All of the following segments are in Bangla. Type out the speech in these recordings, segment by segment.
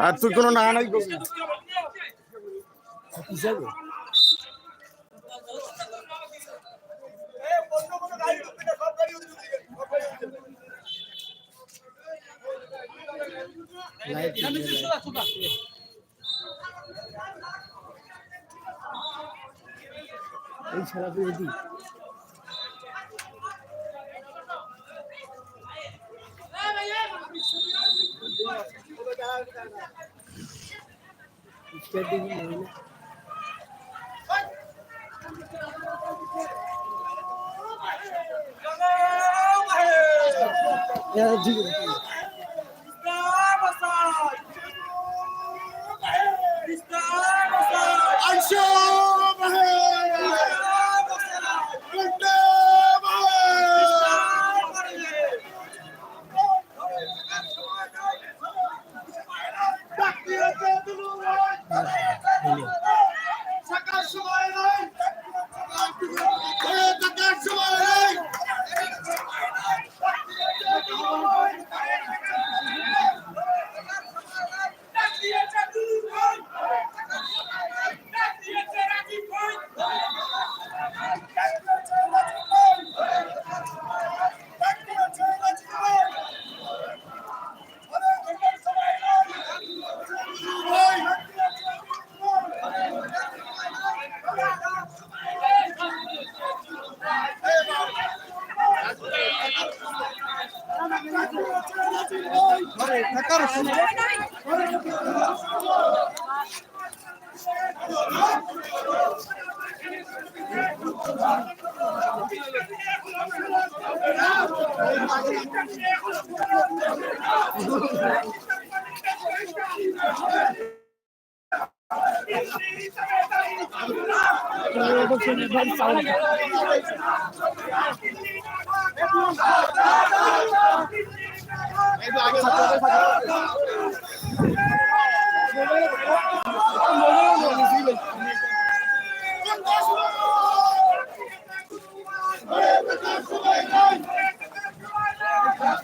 আর তুই কোনো না নাই করবি। এই ছাড়া Yeah, do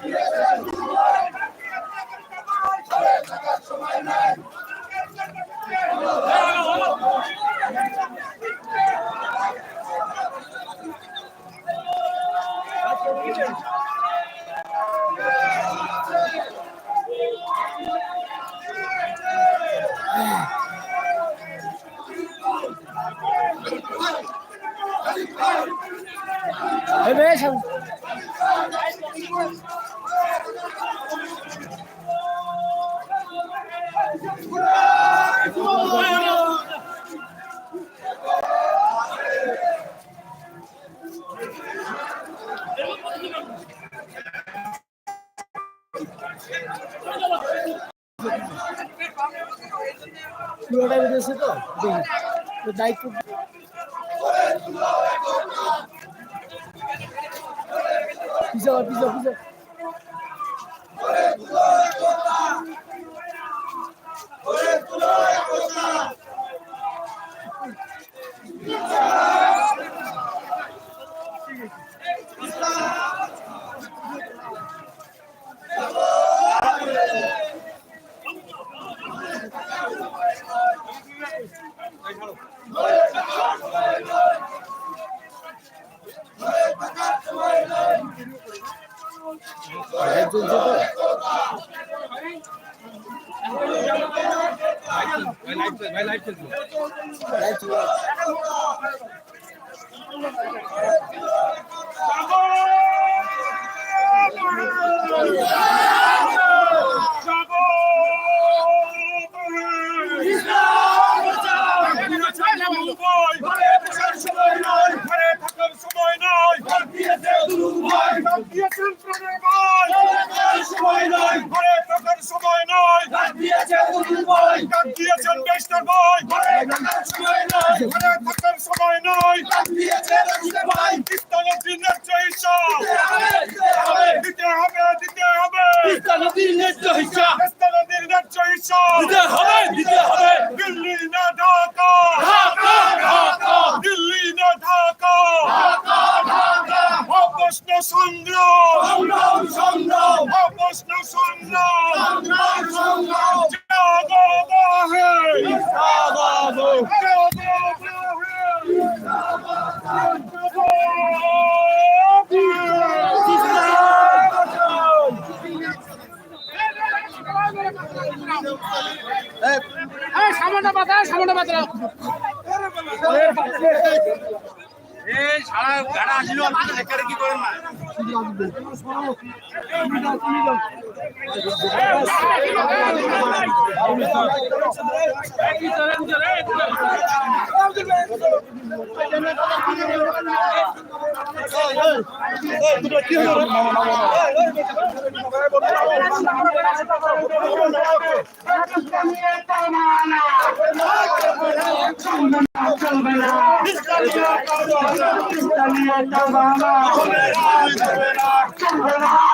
Yes, sir. have পুরোটা বেরিয়েছে তো দেখি তো দায়িত্ব পিছাও পিছাও পিছাও Stop! চলছে তো? সময় নয়। ভারতীয় সামনে পাতা সামনটা পাতা এই গাড়া আসিল কি করেন না? চলবে না চলবে না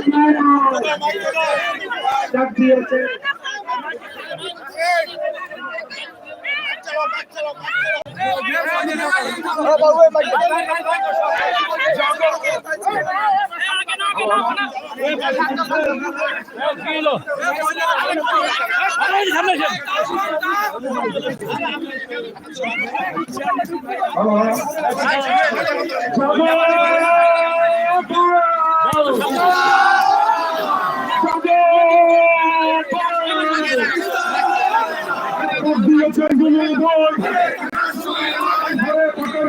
ডাক দিয়েছে Oh,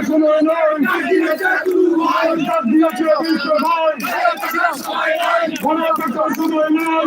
সময় নাই ডাক দিয়েছে আন্দোলনের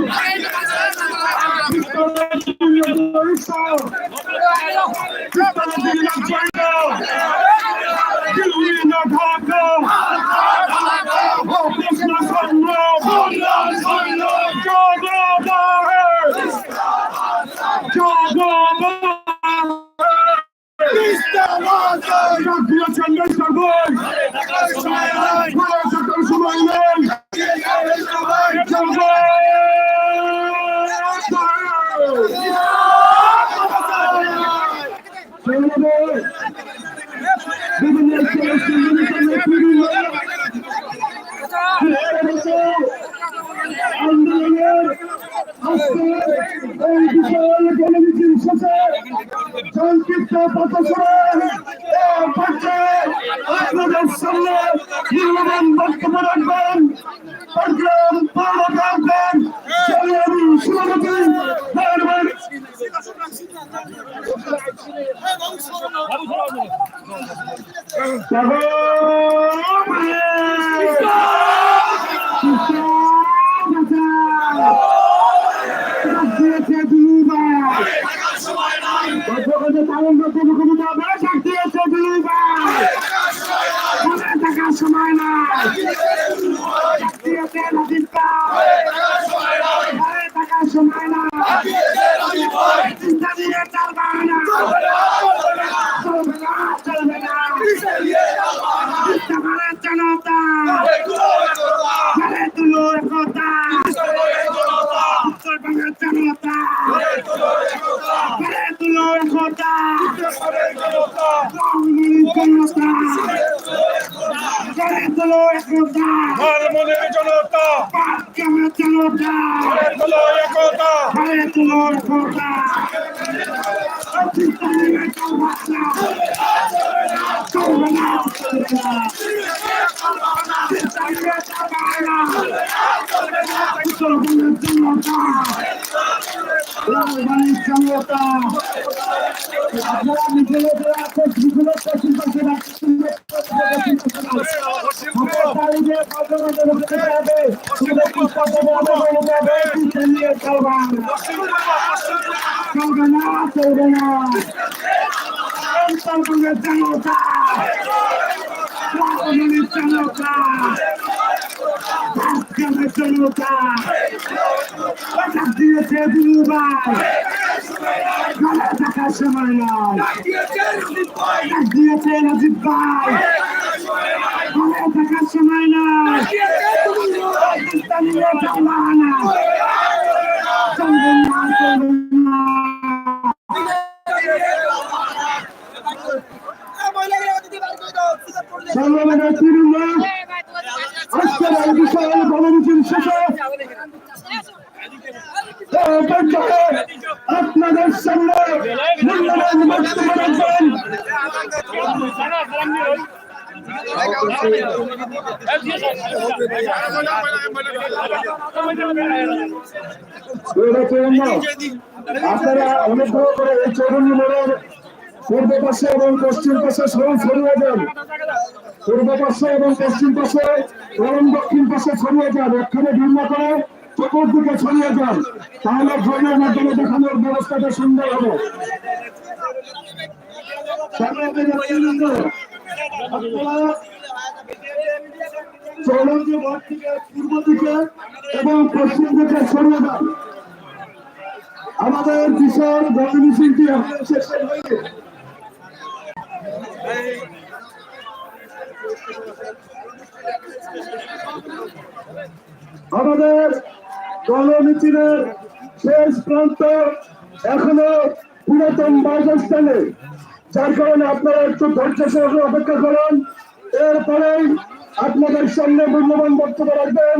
মূল্যবান বক্তব্য রাখবেন। প্রোগ্রাম পূর্ণ রাখবেন। আমি সভাপতি মেহরবান সময় না টাকার সময় না চিন্তা দিয়ে চালবা না চলবে না চলবে না চিন্তা করার জনতা গড়ে তুলো একতা উত্তরবঙ্গের জনতা গড়ে তুলো একতা বাঙালির জনতা গড়ে তুলো একতা মনের জনতা বাচ্চামের জনতা হলো একতা গড়ে তুলো একতা চিন্তা নিয়ে চলবা না চলবে না চলবে না চিন্তা নিয়ে চলবা না উত্তরবঙ্গের জনতা বাঙালির জনতা আপনারা নিজেরা যারা আছেন সেগুলো পশ্চিম পাশে রাখছেন তারিখে কত কত বসে যাবে সেগুলো কি কত বড় হয়ে যাবে চিন্তা নিয়ে চলবা চলবে না চলবে না উত্তরবঙ্গের জনতা বাঙালির জনতা জনতা ডাক দিয়েছে দুবার ঘরে থাকার সময় নয় পাকিস্তানিরা জামানা চলবেন না না তৃণমূল আজকের এই বিশাল গণমিছিল শেষে এই পর্যায়ে আপনাদের সামনে মূল্যবান বক্তব্য রাখবেন আপনারা অনুগ্রহ করে এই চৌরঙ্গি মোড়ের পূর্ব পাশে এবং পশ্চিম পাশে সবাই ছড়িয়ে যান। পূর্ব পাশে এবং পশ্চিম পাশে এবং দক্ষিণ পাশে ছড়িয়ে যান। এখানে ভিন্ন করে চতুর্দিকে ছড়িয়ে যান। তাহলে ড্রোনের মাধ্যমে দেখানোর ব্যবস্থাটা সুন্দর হবে। চৌরঙ্গি মোড় থেকে পূর্ব দিকে এবং পশ্চিম দিকে ছড়িয়ে যান। আমাদের বিশাল শেষ হয়েছে আমাদের গণমিছিলের শেষ প্রান্ত এখনও পুরাতন বাসস্থানে। যার কারণে আপনারা একটু ধৈর্য সহকারে অপেক্ষা করুন। এরপরেই আপনাদের সামনে মূল্যবান বক্তব্য রাখবেন।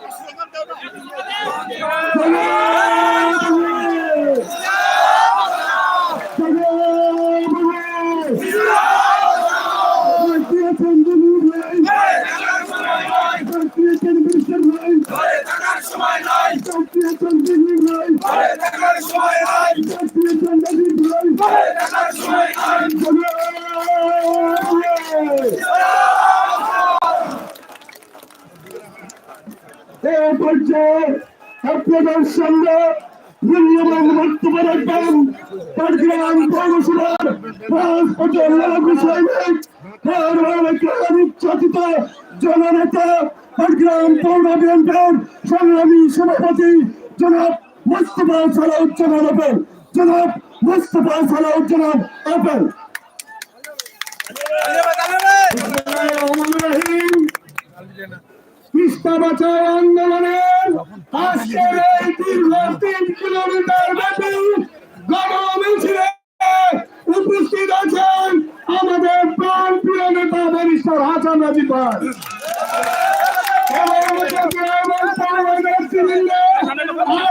পর্যায়ে আপনাদের সামনে মূল্যবান বক্তব্য রাখবেন পাটগ্রাম পৌরসভার রাজপথের লাগু সৈনিক নির্যাতিত জননেতা পাটগ্রাম পৌর বিএনপির সংগ্রামী সভাপতি জনাব মোস্তফা সালাউজ্জামান আপেল জনাব মোস্তফা সালাউজ্জামান আপেল রহিম তিস্তা বাঁচাও আন্দোলনের আজকের এই দীর্ঘ তিন কিলোমিটার ব্যাপী গণমিছিলে উপস্থিত আছেন আমাদের প্রাণ প্রিয় নেতা ব্যারিস্টার হাসান রাজিপাল এবং আমাদের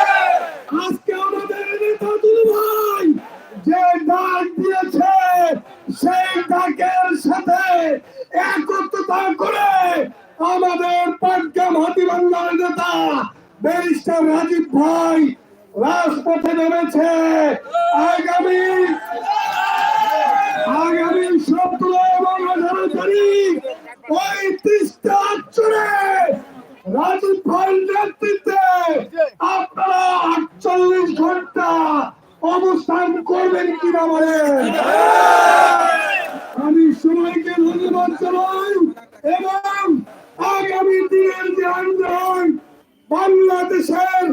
ভাই যে ডাক দিয়েছে, সেই ডাকের সাথে একত্রতা করে আমাদের পাটগ্রাম হাতিবান্ধার নেতা ব্যারিস্টার রাজীব ভাই রাজপথে নেমেছে। আগামী আগামী সতেরো এবং আঠারো তারিখ ওই তিস্তা রাজীব নেতৃত্বে আপনারা আটচল্লিশ ঘণ্টা অবস্থান করবেন কিনা বলেন আমি সবাইকে ধন্যবাদ জানাই এবং আগামী দিনের যে আন্দোলন বাংলাদেশের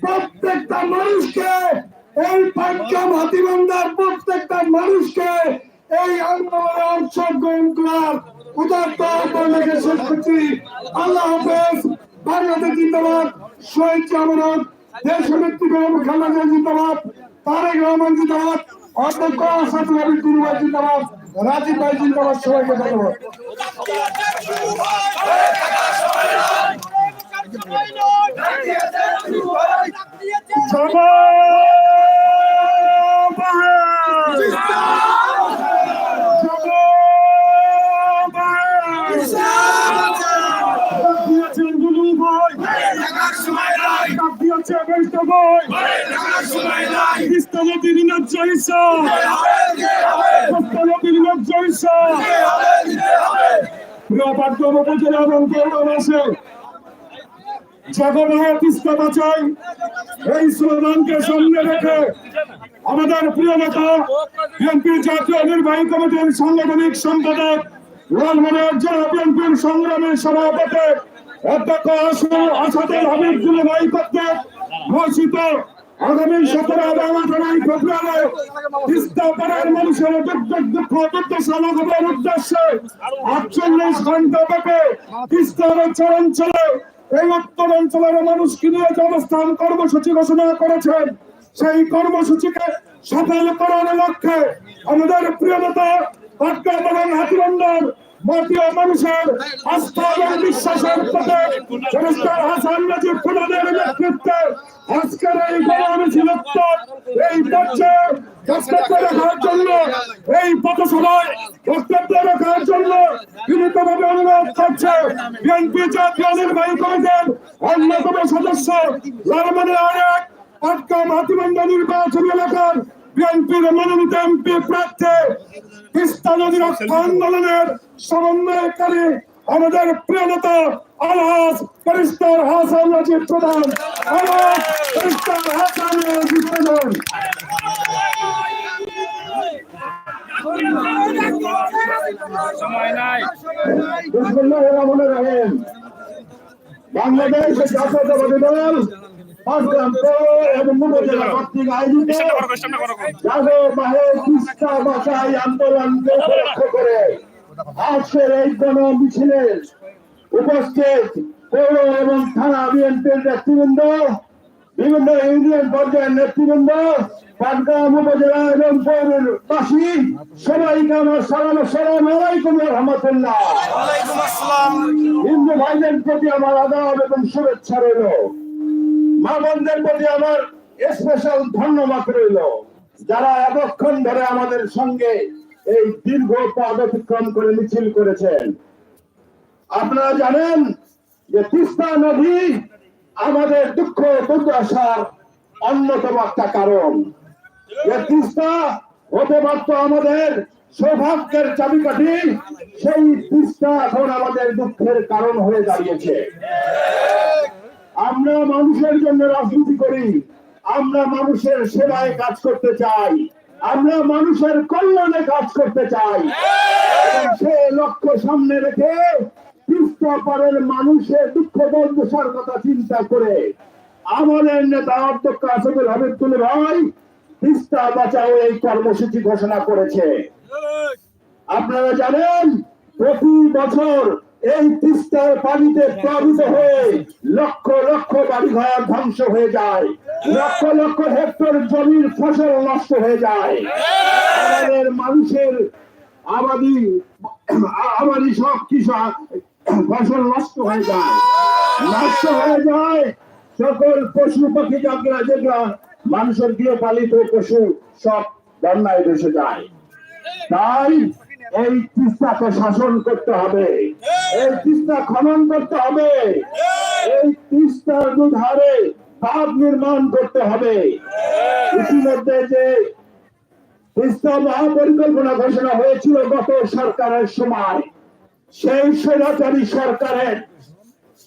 প্রত্যেকটা মানুষকে এই পাঞ্জাব হাতিবান্ধার প্রত্যেকটা মানুষকে এই আন্দোলনে অংশগ্রহণ করার উদার্ত আহ্বান রেখে শেষ করছি। আল্লাহ হাফেজ, বাংলাদেশ জিন্দাবাদ, শহীদ জামানত দেশ নেত্রী খালেদা জিন্দাবাদ। তারেক রহমান জিন্দাবাদ অধ্যক্ষ আসাদ নবী জিন্দাবাদ রাজীব ভাই জিন্দাবাদ সবাইকে ধন্যবাদ। এই স্লোগানকে সামনে রেখে আমাদের প্রিয় নেতা বিএনপি জাতীয় নির্বাহী কমিটির সাংগঠনিক সম্পাদক জেলা বিএনপির সংগ্রামী সভাপতি, অধ্যক্ষ আসু- আসাদুল হাবিব জুলুভাই কর্তৃক ঘোষিত আগামী সতেরো এবং আঠারোই ফেব্রুয়ারি। তিস্তা মানুষের দুর্যোগ, দুঃখ, দুর্দশা উদ্দেশ্যে আটচল্লিশ ঘণ্টা ব্যাপী তিস্তার অঞ্চলে এই উত্তর অঞ্চলের মানুষকে নিয়ে যে অবস্থান কর্মসূচি ঘোষণা করেছেন, সেই কর্মসূচিকে সফল করার লক্ষ্যে আমাদের প্রিয় নেতা পাটগ্রাম এবং হাতিবন্দর মাটিয়া মানুষের আস্থা বিশ্বাসের প্রতীক নেতৃত্বে আজকের এই গণ মিছিলত্ব এই পর্যায়ে বক্তব্য রাখার জন্য, এই পথসভায় বক্তব্য রাখার জন্য বিনীতভাবে অনুরোধ সদস্য লালমনি আরেক আটকাম হাতিবন্ধ নির্বাচনী এলাকার বিএনপির মনোনীত এমপি প্রার্থী আন্দোলনের সমন্বয়কারী আমাদের প্রিয় নেতা আলহাজ ফেরিস্তার হাসান রাজীব প্রধান। আলহাজ ফেরিস্তার হাসান রাজীব প্রধান। বাংলাদেশ জাতীয়তাবাদী দল আন্দোলনকে করে। আজকের এই গণ মিছিলে উপস্থিত পৌর এবং থানা বিএনপির নেতৃবৃন্দ বিভিন্ন ইউনিয়ন পর্যায়ের নেতৃবৃন্দ পাটগ্রাম উপজেলা এবং পৌরের বাসী সবাইকে আমার সালাম সালাম আলাইকুম রহমতুল্লাহ। হিন্দু ভাইদের প্রতি আমার আদাব এবং শুভেচ্ছা রইল। মা বোনদের প্রতি আমার স্পেশাল ধন্যবাদ রইল। যারা এতক্ষণ ধরে আমাদের সঙ্গে এই দীর্ঘ পদ অতিক্রম করে মিছিল করেছেন। আপনারা জানেন যে তিস্তা নদী আমাদের দুঃখ দুর্দশার অন্যতম একটা কারণ। তিস্তা হতে পারত আমাদের সৌভাগ্যের চাবিকাঠি, সেই তিস্তা এখন আমাদের দুঃখের কারণ হয়ে দাঁড়িয়েছে। আমরা মানুষের জন্য রাজনীতি করি, আমরা মানুষের সেবায় কাজ করতে চাই। আমরা মানুষের কল্যাণে কাজ করতে চাই। সে লক্ষ্য সামনে রেখে তিস্তা পারের মানুষের দুঃখ দুর্দশার কথা চিন্তা করে আমাদের নেতা অধ্যক্ষ আসাদুল হাবিবুল ভাই তিস্তা বাঁচাও এই কর্মসূচি ঘোষণা করেছে। আপনারা জানেন, প্রতি বছর এই তিস্তার পানিতে প্লাবিত হয়ে লক্ষ লক্ষ বাড়িঘর ধ্বংস হয়ে যায়। লক্ষ লক্ষ হেক্টর জমির ফসল নষ্ট হয়ে যায়। আমাদের মানুষের আবাদি আবাদি সব কিছু ফসল নষ্ট হয়ে যায়। নষ্ট হয়ে যায় সকল পশু পাখি যাত্রা যেগুলা মানুষের গৃহপালিত পশু সব বন্যায় ভেসে যায়। তাই এই তিস্তাকে শাসন করতে হবে। এই তিস্তা খনন করতে হবে। এই তিস্তার দুধারে বাঁধ নির্মাণ করতে হবে। ইতিমধ্যে যে তিস্তা মহাপরিকল্পনা ঘোষণা হয়েছিল গত সরকারের সময়, সেই স্বৈরাচারী সরকারের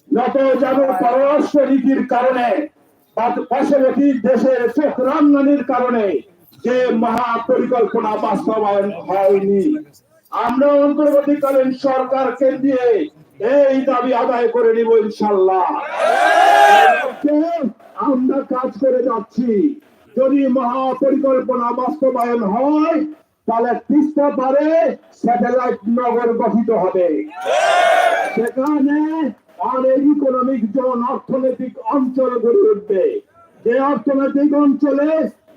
নত যেন পররাষ্ট্র নীতির কারণে পার্শ্ববর্তী দেশের চোখ রান্নানির কারণে যে মহা পরিকল্পনা বাস্তবায়ন হয়নি। আমরা অন্তর্বর্তীকালীন সরকারকে দিয়ে এই দাবি আদায় করে নিব ইনশাল্লাহ আমরা কাজ করে যাচ্ছি। যদি মহা পরিকল্পনা বাস্তবায়ন হয়, তাহলে তিস্তা পারে স্যাটেলাইট নগর গঠিত হবে। সেখানে অনেক ইকোনমিক জোন অর্থনৈতিক অঞ্চল গড়ে উঠবে। যে অর্থনৈতিক অঞ্চলে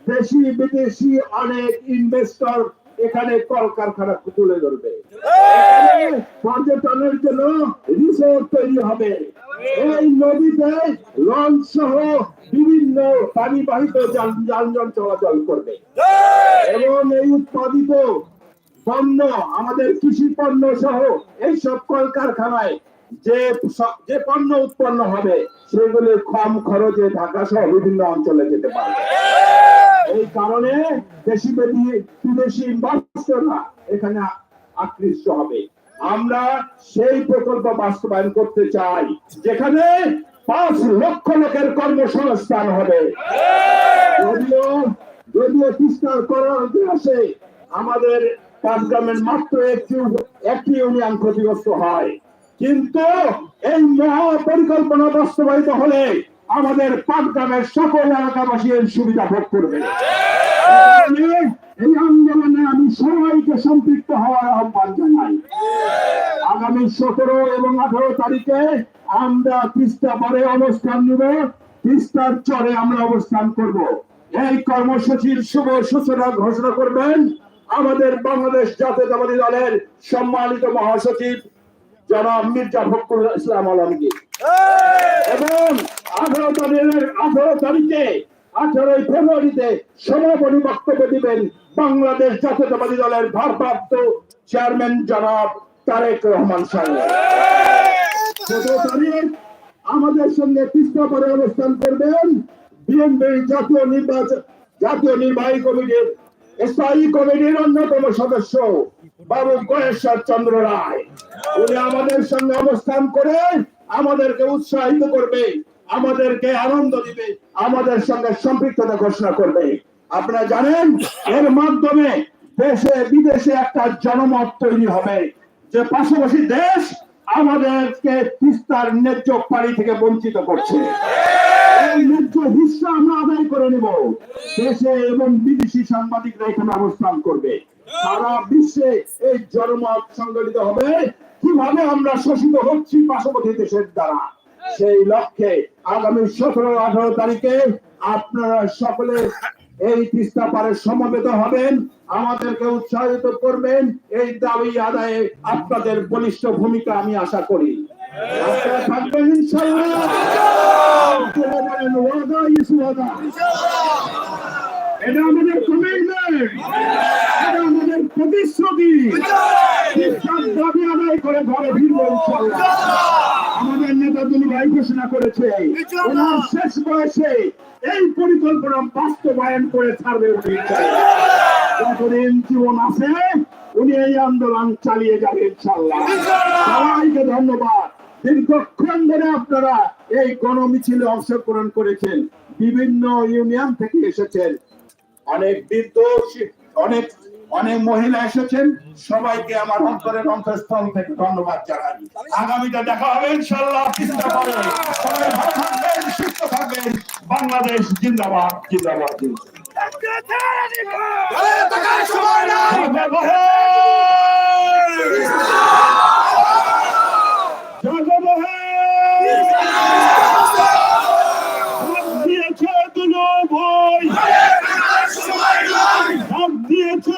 দেশি বিদেশি অনেক ইনভেস্টর এখানে কলকারখানা তুলে ধরবে। পর্যটনের জন্য রিসোর্ট তৈরি হবে। এই! নদীতে লঞ্চ সহ বিভিন্ন পানিবাহিত যান- যানবাহন চলাচল করবে। এবং এই উৎপাদিত পণ্য আমাদের কৃষি পণ্য সহ এইসব কলকারখানায় যে যে পণ্য উৎপন্ন হবে সেগুলি কম খরচে ঢাকা সহ বিভিন্ন অঞ্চলে যেতে পারবে। এই কারণে দেশি বেদি- বিদেশি ইনভেস্টররা এখানে আকৃষ্ট হবে। আমরা সেই প্রকল্প বাস্তবায়ন করতে চাই, যেখানে পাঁচ লক্ষ লোকের কর্মসংস্থান হবে। যদিও যদিও তিস্তার করার আমাদের মাত্র একটি একটি ইউনিয়ন ক্ষতিগ্রস্ত হয়। কিন্তু এই মহা পরিকল্পনা বাস্তবায়িত হলে আমাদের পাঁচগ্রামের সকল এলাকাবাসী এর সুবিধা ভোগ করবে। এই এই আন্দোলনে আমি সবাইকে সম্পৃক্ত হওয়ার আহ্বান জানাই। আগামী সতেরো এবং আঠারো তারিখে আমরা তিস্তা পরে অবস্থান নিব। তিস্তার চরে আমরা অবস্থান করব। এই কর্মসূচির শুভ সূচনা ঘোষণা করবেন আমাদের বাংলাদেশ জাতীয়তাবাদী দলের সম্মানিত মহাসচিব জনাব মির্জা ফখরুল ইসলাম আলমগীর। এবং আঠারো তারিখের আঠারো তারিখে, আঠারোই ফেব্রুয়ারিতে সমাপনী বক্তব্য দিবেন বাংলাদেশ জাতীয়তাবাদী দলের ভারপ্রাপ্ত চেয়ারম্যান জনাব তারেক রহমান আমাদের সঙ্গে তিস্তা পরে অবস্থান করবেন বিএনপি জাতীয় নির্বাচন জাতীয় নির্বাহী কমিটির স্থায়ী কমিটির অন্যতম সদস্য বাবু গয়েশ্বর চন্দ্র রায়। উনি আমাদের সঙ্গে অবস্থান করে আমাদেরকে উৎসাহিত করবে। আমাদেরকে আনন্দ দিবে, আমাদের সঙ্গে সম্পৃক্ততা ঘোষণা করবে। আপনারা জানেন, এর মাধ্যমে দেশে, বিদেশে একটা জনমত তৈরি হবে। যে পাশাপাশি দেশ আমাদেরকে তিস্তার ন্যায্য পানি থেকে বঞ্চিত করছে। ন্যায্য আমরা আদায় করে নেব। দেশে এবং বিদেশি সাংবাদিকরা এখানে অবস্থান করবে। সারা বিশ্বে এই জনমত সংগঠিত হবে। কীভাবে আমরা শোষিত হচ্ছি পার্শ্ববর্তী দেশের দ্বারা? সেই লক্ষ্যে আগামী সতেরো আঠারো তারিখে আপনারা সকলে এই তিস্তা পারে সমবেত হবেন, আমাদেরকে উৎসাহিত করবেন। এই দাবি আদায়ে আপনাদের বলিষ্ঠ ভূমিকা আমি আশা করি। প্রতিশ্রুতি। দাবি আদায় করে ঘরে ফিরবো ইনশাআল্লাহ। আমাদের নেতা তিনি ভাই ঘোষণা করেছে ওনার শেষ বয়সে এই পরিকল্পনা বাস্তবায়ন করে ছাড়বে উনি। যতদিন জীবন আছে উনি এই আন্দোলন চালিয়ে যাবে ইনশাল্লাহ সবাইকে ধন্যবাদ। দীর্ঘক্ষণ ধরে আপনারা এই গণমিছিলে অংশগ্রহণ করেছেন। বিভিন্ন ইউনিয়ন থেকে এসেছেন। অনেক বৃদ্ধ অনেক অনেক মহিলা এসেছেন সবাইকে আমার অন্তরের অন্তঃস্থল থেকে ধন্যবাদ জানাই আগামীতে দেখা হবে ইনশাল্লাহ তিস্তা পারে সবাই ভালো থাকবেন সুস্থ থাকবেন বাংলাদেশ জিন্দাবাদ জিন্দাবাদ দিয়েছে দুলো দিয়েছে